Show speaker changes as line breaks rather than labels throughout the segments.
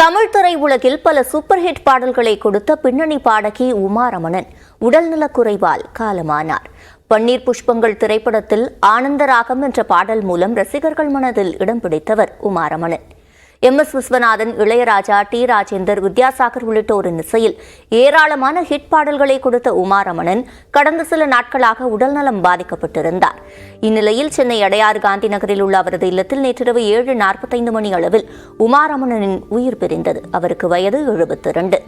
தமிழ் திரையுலகில் பல super hit பாடல்களை கொடுத்த பின்னணி பாடகி உமாரமணன். உடல்நலக் குறைவால் காலமானார். பன்னீர் புஷ்பங்கள் திரைப்படத்தில் ஆனந்தராகம் என்ற பாடல் மூலம் ரசிகர்கள் மனதில் இடம் பிடித்தவர் Umaramanan. M S Viswanathan Ilaiyaraaja T Rajendar Vidyasagar உள்ளிட்டோரின் இசையில் ஏராளமான ஹிட் பாடல்களை கொடுத்த உமாரமணன் கடந்த சில நாட்களாக உடல்நலம் பாதிக்கப்பட்டிருந்தார். இந்நிலையில் சென்னை அடையாறு காந்தி நகரில் உள்ள அவரது இல்லத்தில் நேற்றிரவு ஏழு நாற்பத்தைந்து மணி அளவில் உமாரமணனின் உயிர் பிரிந்தது. அவருக்கு வயது எழுபத்தி இரண்டு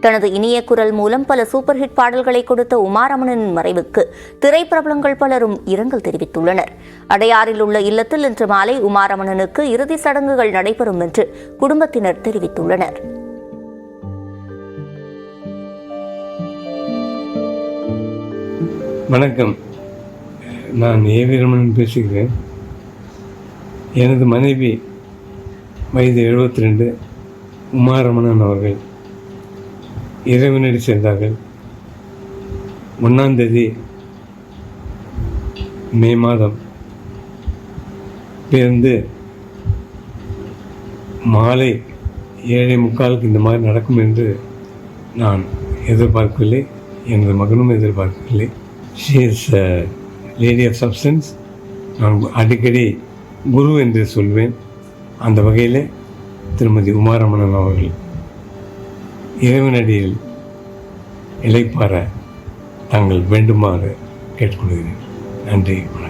தனது இனிய குரல் மூலம் பல சூப்பர் ஹிட் பாடல்களை கொடுத்த உமாரமணனின் மறைவுக்கு திரைப்பிரபலங்கள் பலரும் இரங்கல் தெரிவித்துள்ளனர். அடையாறில் உள்ள இல்லத்தில் இன்று மாலை உமாரமணனுக்கு இறுதி சடங்குகள் நடைபெறும் என்று குடும்பத்தினர் தெரிவித்துள்ளனர்.
வணக்கம். நான் ஏ வீரமணன் பேசுகிறேன். எனது மனைவி வயது எழுபத்தி ரெண்டு உமாரமணன் அவர்கள். இறைவனடி சேர்ந்தார்கள். ஒன்றாந்தேதி மே மாதம். பிறந்து மாலை ஏழை முக்காலுக்கு இந்த மாதிரி நடக்கும் என்று நான் எதிர்பார்க்கவில்லை. எனது மகனும் எதிர்பார்க்கவில்லை. She is lady of substance நான் அடிக்கடி குரு என்று சொல்வேன். அந்த வகையில் திருமதி உமாரமணன் அவர்கள் இறைவனடியில் இளைப்பார தாங்கள் வேண்டுமாறு கேட்டுக்கொள்கிறேன். நன்றி வணக்கம்.